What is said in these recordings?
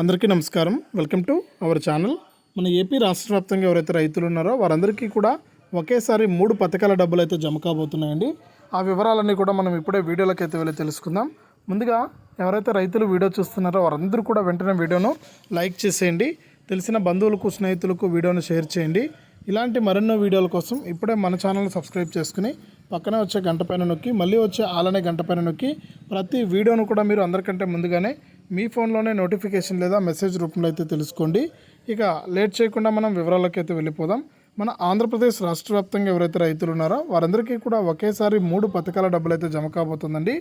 అందరికీ నమస్కారం. Welcome to our channel. మన ఏపీ రాష్ట్ర వ్యాప్తంగా ఎవరైతే రైతులు ఉన్నారో వారందరికీ కూడా ఒకేసారి మూడు పథకాల డబ్బులు అయితే జమ కాబోతున్నాయండి. ఆ వివరాలన్నీ కూడా మనం ఇప్పుడే వీడియోలోకి అయితే వెళ్ళి తెలుసుకుందాం. ముందుగా ఎవరైతే రైతులు వీడియో చూస్తున్నారో వారందరూ కూడా వెంటనే వీడియోను లైక్ చేసేయండి. తెలిసిన బంధువులకు స్నేహితులకు వీడియోను షేర్ చేయండి. ఇలాంటి మరెన్నో వీడియోల కోసం ఇప్పుడే మన ఛానల్ని సబ్స్క్రైబ్ చేసుకుని పక్కనే వచ్చే గంట పైన నొక్కి మళ్ళీ వచ్చే ఆలనే గంట పైన నొక్కి ప్రతి వీడియోను కూడా మీరు అందరికంటే ముందుగానే మీ ఫోన్లోనే నోటిఫికేషన్ లేదా మెసేజ్ రూపంలో అయితే తెలుసుకోండి. ఇక లేట్ చేయకుండా మనం వివరాలకైతే అయితే వెళ్ళిపోదాం. మన ఆంధ్రప్రదేశ్ రాష్ట్ర వ్యాప్తంగా ఎవరైతే రైతులు ఉన్నారో వారందరికీ కూడా ఒకేసారి మూడు పథకాల డబ్బులు అయితే జమ కాబోతుందండి.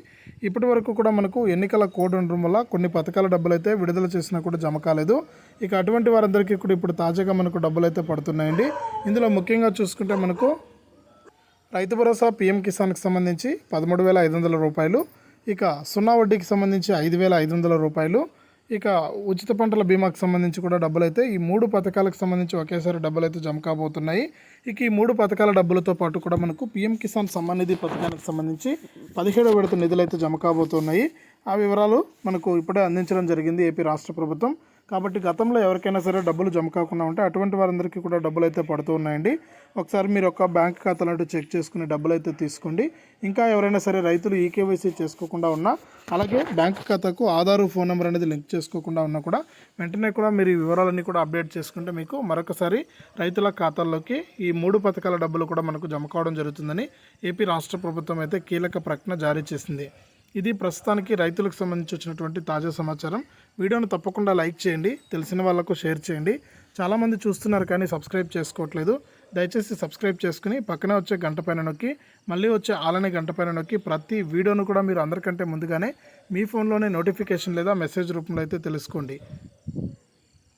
ఇప్పటి వరకు కూడా మనకు ఎన్నికల కోడ్ ఉండడం వల్ల కొన్ని పథకాల డబ్బులు అయితే విడుదల చేసినా కూడా జమ కాలేదు. ఇక అటువంటి వారందరికీ కూడా ఇప్పుడు తాజాగా మనకు డబ్బులు అయితే పడుతున్నాయండి. ఇందులో ముఖ్యంగా చూసుకుంటే మనకు రైతు భరోసా పీఎం కిసాన్కి సంబంధించి పదమూడు వేల ఐదు వందల రూపాయలు ఇక సున్నా వడ్డీకి సంబంధించి ఐదు వేల ఐదు వందల రూపాయలు. ఇక ఉచిత పంటల బీమాకు సంబంధించి కూడా డబ్బులు అయితే ఈ మూడు పథకాలకు సంబంధించి ఒకేసారి డబ్బులు అయితే జమ కాబోతున్నాయి. ఇక ఈ మూడు పథకాల డబ్బులతో పాటు కూడా మనకు పీఎం కిసాన్ సమ్మాన్ నిధి పథకానికి సంబంధించి పదిహేడు విడత నిధులు అయితే జమ కాబోతున్నాయి. ఆ వివరాలు మనకు ఇప్పుడే అందించడం జరిగింది ఏపీ రాష్ట్ర ప్రభుత్వం. కాబట్టి గతంలో ఎవరికైనా సరే డబ్బులు జమ కాకుండా ఉంటే అటువంటి వారందరికీ కూడా డబ్బులు అయితే పడుతూ ఉన్నాయండి. ఒకసారి మీరు ఒక బ్యాంక్ ఖాతాలు చెక్ చేసుకుని డబ్బులు అయితే తీసుకోండి. ఇంకా ఎవరైనా సరే రైతులు ఈకేవైసీ చేసుకోకుండా ఉన్నా అలాగే బ్యాంక్ ఖాతాకు ఆధారు ఫోన్ నెంబర్ అనేది లింక్ చేసుకోకుండా ఉన్నా కూడా వెంటనే కూడా మీరు ఈ వివరాలన్నీ కూడా అప్డేట్ చేసుకుంటే మీకు మరొకసారి రైతుల ఖాతాల్లోకి ఈ మూడు పథకాల డబ్బులు కూడా మనకు జమ కావడం జరుగుతుందని ఏపీ రాష్ట్ర ప్రభుత్వం అయితే కీలక ప్రకటన జారీ చేసింది. ఇది ప్రస్తుతానికి రైతులకు సంబంధించి వచ్చినటువంటి తాజా సమాచారం. వీడియోను తప్పకుండా లైక్ చేయండి తెలిసిన వాళ్ళకు షేర్ చేయండి. చాలామంది చూస్తున్నారు కానీ సబ్స్క్రైబ్ చేసుకోవట్లేదు. దయచేసి సబ్స్క్రైబ్ చేసుకుని పక్కనే వచ్చే గంట పైన నొక్కి మళ్ళీ వచ్చే ఆలనే గంట పైన నొక్కి ప్రతి వీడియోను కూడా మీరు అందరికంటే ముందుగానే మీ ఫోన్లోనే నోటిఫికేషన్ లేదా మెసేజ్ రూపంలో అయితే తెలుసుకోండి.